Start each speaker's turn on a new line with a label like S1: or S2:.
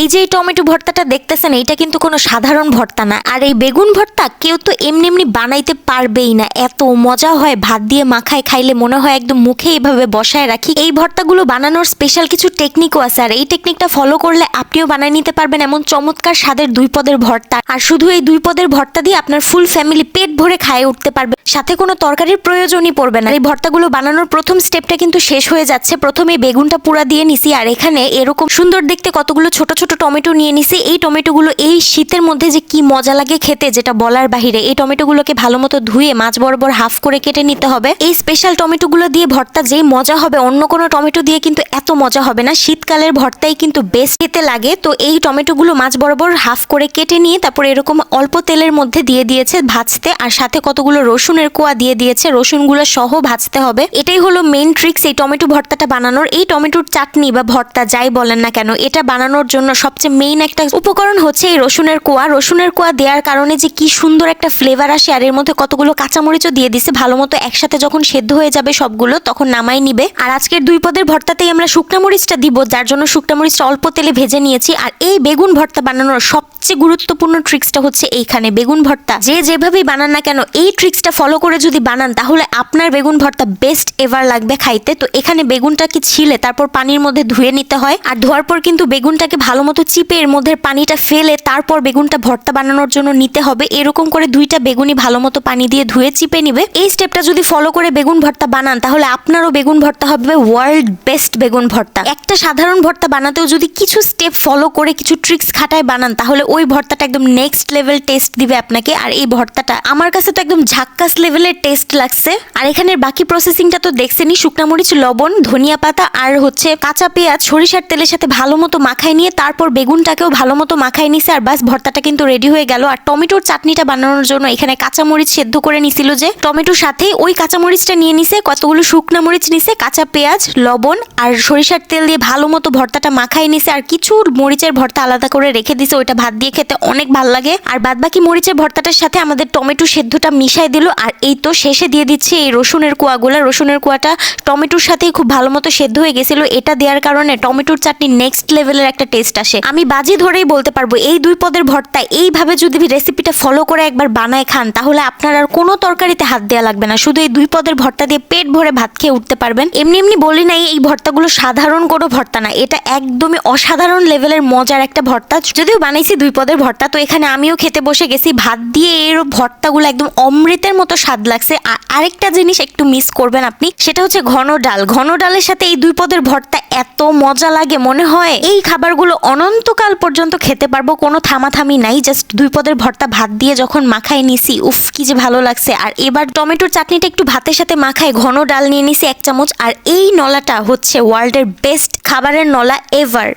S1: এই যে টমেটো ভর্তাটা দেখতেছেন এটা কিন্তু কোনো সাধারণ ভর্তা না। আর এই বেগুন ভর্তা কেউ তো এমনি এমনি বানাইতে পারবেই না। এত মজা হয়, ভাত দিয়ে মাখায় খাইলে মনে হয় একদম মুখে এইভাবে বসায় রাখি। এই ভর্তাগুলো বানানোর স্পেশাল কিছু টেকনিকও আছে। আর এই টেকনিকটা ফলো করলে আপনিও বানায় নিতে পারবেন এমন চমৎকার স্বাদের দুই পদের ভর্তা। আর শুধু এই দুই পদের ভর্তা দিয়ে আপনার ফুল ফ্যামিলি পেট ভরে খায় উঠতে পারবে। সাথে কোনো তরকারির প্রয়োজনই পড়বে না। এই ভর্তাগুলো বানানোর প্রথম স্টেপটা কিন্তু শেষ হয়ে যাচ্ছে। প্রথমে বেগুনটা পুরা দিয়ে নিছি। আর এখানে এরকম সুন্দর দেখতে কতগুলো ছোট ছোট টমেটো নিয়ে নিছি। এই টমেটোগুলো এই শীতের মধ্যে যে কি মজা লাগে খেতে, যেটা বলার বাহিরে, এই টমেটোগুলোকে ভালো মতো ধুয়ে মাছ বরাবর হাফ করে কেটে নিতে হবে। এই স্পেশাল টমেটোগুলো দিয়ে ভর্তা যেই মজা হবে, অন্য কোনো টমেটো দিয়ে কিন্তু এত মজা হবে না। শীতকালের ভর্তাই কিন্তু বেস্ট খেতে লাগে। তো এই টমেটোগুলো মাছ বরাবর হাফ করে কেটে নিয়ে তারপর এরকম অল্প তেলের মধ্যে দিয়ে দিয়েছে ভাজতে। আর সাথে কতগুলো রসুনের কোয়া দিয়ে দিয়েছে। রসুনগুলো সহ ভাজতে হবে। এটাই হলো মেইন ট্রিক্স এই টমেটো ভর্তাটা বানানোর। এই টমেটোর চাটনি বা ভর্তা যাই বলেন না কেন, এটা বানানোর জন্য সবচেয়ে মেইন একটা উপকরণ হচ্ছে এই রসুনের কোয়া। রসুনের কোয়া দেওয়ার কারণে যে কি সুন্দর একটা ফ্লেভার আসে আর এর মধ্যে কতগুলো কাঁচামরিচও দিয়ে দিছে। ভালো মতো একসাথে যখন সেদ্ধ হয়ে যাবে সবগুলো, তখন নামাই নিবে। আর আজকের দুই পদের ভর্তাতেই আমরা শুকনা মরিচটা দিব, যার জন্য শুকনা মরিচটা অল্প তেলে ভেজে নিয়েছি। আর এই বেগুন ভর্তা বানানোর সবচেয়ে গুরুত্বপূর্ণ ট্রিক্সটা হচ্ছে এইখানে বেগুন ভর্তা। যে যেভাবেই বানান না কেন, এই ট্রিক্সটা ফলো করে যদি বানান, তাহলে আপনার বেগুন ভর্তা বেস্ট এভার লাগবে খাইতে। তো এখানে বেগুনটাকে ছিলে, তারপর পানির মধ্যে ধুয়ে নিতে হয়। আর ধোয়ার পর কিন্তু বেগুনটাকে ভালো মতো চিপে এর মধ্যে পানিটা ফেলে তারপর বেগুনটা ভর্তা বানানোর জন্য নিতে হবে। এরকম করে দুইটা বেগুনই ভালো মতো পানি দিয়ে ধুয়ে চিপে নিবে। এই স্টেপটা যদি ফলো করে বেগুন ভর্তা বানান, তাহলে আপনারও বেগুন ভর্তা হবে ওয়ার্ল্ড বেস্ট বেগুন ভর্তা। একটা সাধারণ ভর্তা বানাতেও যদি কিছু স্টেপ ফলো করে কিছু ট্রিক্স খাটায় বানান, তাহলে ওই ভর্তাটা একদম নেক্সট লেভেল টেস্ট দিবে আপনাকে। আর এই ভর্তাটা আমার কাছে তো একদম ঝাক্কাস লেভেলের টেস্ট লাগছে। আর এখানের বাকি প্রসেসিংটা তো দেখছেনই শুকনা মরিচ, লবণ, ধনিয়া পাতা, আর হচ্ছে কাঁচা পেঁয়াজ, সরিষার তেলের সাথে ভালো মতো মাখায় নিয়ে তারপর বেগুনটাকেও ভালো মতো মাখায় নিছে আর বাস ভর্তাটা কিন্তু রেডি হয়ে গেল। আর টমেটোর চাটনিটা বানানোর জন্য এখানে কাঁচা মরিচ সেদ্ধ করে নিছিল যে। টমেটোর সাথে ওই কাঁচা মরিচটা নিয়ে নিছে, কতগুলো শুকনা মরিচ নিছে, কাঁচা পেঁয়াজ, লবণ আর সরিষার তেল দিয়ে ভালো মতো ভর্তাটা মাখায় নিছে। আর কিছু মরিচের ভর্তা আলাদা করে রেখে দিছে, ওইটা ভাত দিয়ে খেতে অনেক ভালো লাগে। আর বাদ বাকি মরিচের ভর্তাটার সাথে আমাদের টমেটো সেদ্ধটা মিশাই দিল। আর এই তো শেষে দিয়ে দিচ্ছে এই রসুনের কোয়াগুলা। রসুনের কুয়াটা টমেটোর সাথেই খুব ভালো মতো সেদ্ধ হয়ে গেছিল। এটা দেওয়ার কারণে টমেটোর চাটনি নেক্সট লেভেলের একটা টেস্ট আসে। আমি বাজি ধরেই বলতে পারব, এই দুই পদের ভর্তা এইভাবে যদি রেসিপিটা ফলো করে একবার বানায় খান, তাহলে আপনার আর কোনো তরকারিতে হাত দেওয়া লাগবে না। শুধু এই দুই পদের ভর্তা দিয়ে পেট ভরে ভাত খেয়ে উঠতে পারবেন। এমনি এমনি বলি নাই, এই ভর্তাগুলো সাধারণ কোনো ভর্তা না। এটা একদমই অসাধারণ লেভেলের মজার একটা ভর্তা। যদিও বানাইছি দুই পদের ভর্তা, তো এখানে আমিও খেতে বসে গেছি। ভাত দিয়ে এর ভর্তাগুলো একদম অমৃতের মতো স্বাদ লাগছে। আর আরেকটা জিনিস একটু মিস করবেন আপনি, সেটা হচ্ছে ঘন ডাল। ঘন ডালের সাথে এই দুই পদের ভর্তা এত মজা লাগে, মনে হয়? এই খাবারগুলো অনন্তকাল পর্যন্ত খেতে পারব, কোনো থামাথামি নাই জাস্ট দুই পদের ভর্তা ভাত দিয়ে যখন মাখায় নিছি, উফ, কি যে ভালো লাগছে। আর এবার টমেটোর চাটনিটা একটু ভাতের সাথে মাখায়, ঘন ডাল নিয়ে নিছি এক চামচ, আর এই নলাটা হচ্ছে ওয়ার্ল্ডের বেস্ট খাবারের নলা এভার